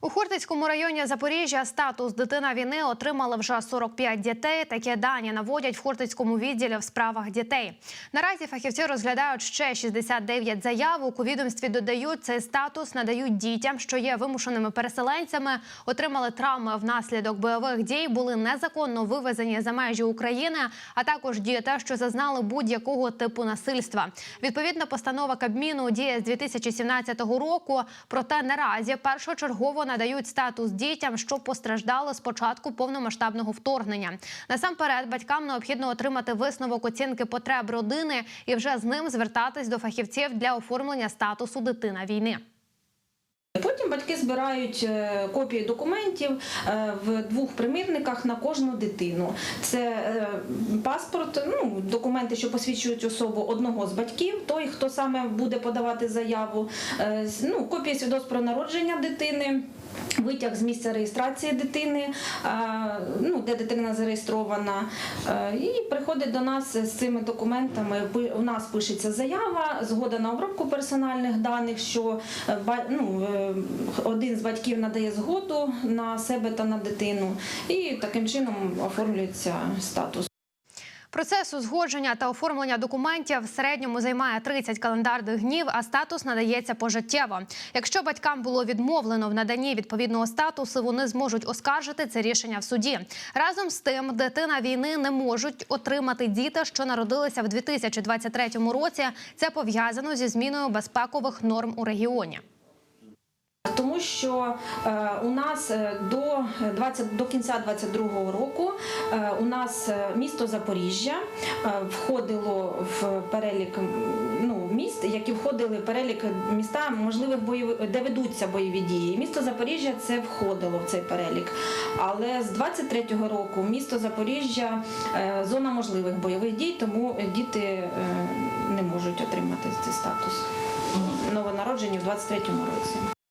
У Хортицькому районі Запоріжжя статус дитина війни отримали вже 45 дітей. Такі дані наводять в Хортицькому відділі в справах дітей. Наразі фахівці розглядають ще 69 заяв. У відомстві додають цей статус надають дітям, що є вимушеними переселенцями, отримали травми внаслідок бойових дій, були незаконно вивезені за межі України, а також діти, що зазнали будь-якого типу насильства. Відповідна постанова Кабміну діє з 2017 року. Проте наразі першочергово надають статус дітям, що постраждали з початку повномасштабного вторгнення. Насамперед, батькам необхідно отримати висновок оцінки потреб родини і вже з ним звертатись до фахівців для оформлення статусу дитина війни. Батьки збирають е, копії документів е, в двох примірниках на кожну дитину. Це е, паспорт, ну, документи, що посвідчують особу одного з батьків, той, хто саме буде подавати заяву, ну, копії свідоцтв про народження дитини. Витяг з місця реєстрації дитини, де дитина зареєстрована, Е, і приходить до нас з цими документами. У нас пишеться заява, згода на обробку персональних даних, що е, ну, е, один з батьків надає згоду на себе та на дитину, і таким чином оформлюється статус. Процес узгодження та оформлення документів в середньому займає 30 календарних днів, а статус надається пожиттєво. Якщо батькам було відмовлено в наданні відповідного статусу, вони зможуть оскаржити це рішення в суді. Разом з тим, дитина війни не можуть отримати діти, що народилися в 2023 році. Це пов'язано зі зміною безпекових норм у регіоні. Тому що е, у нас е, до 20, до кінця 22-го року е, у нас е, місто Запоріжжя е, входило в перелік ну, міст, які входили в перелік міста можливих бойових, де ведуться бойові дії. Місто Запоріжжя це входило в цей перелік. Але з 23-го року місто Запоріжжя е, зона можливих бойових дій, тому діти е, не можуть отримати цей статус. Новонароджені в 23-му році.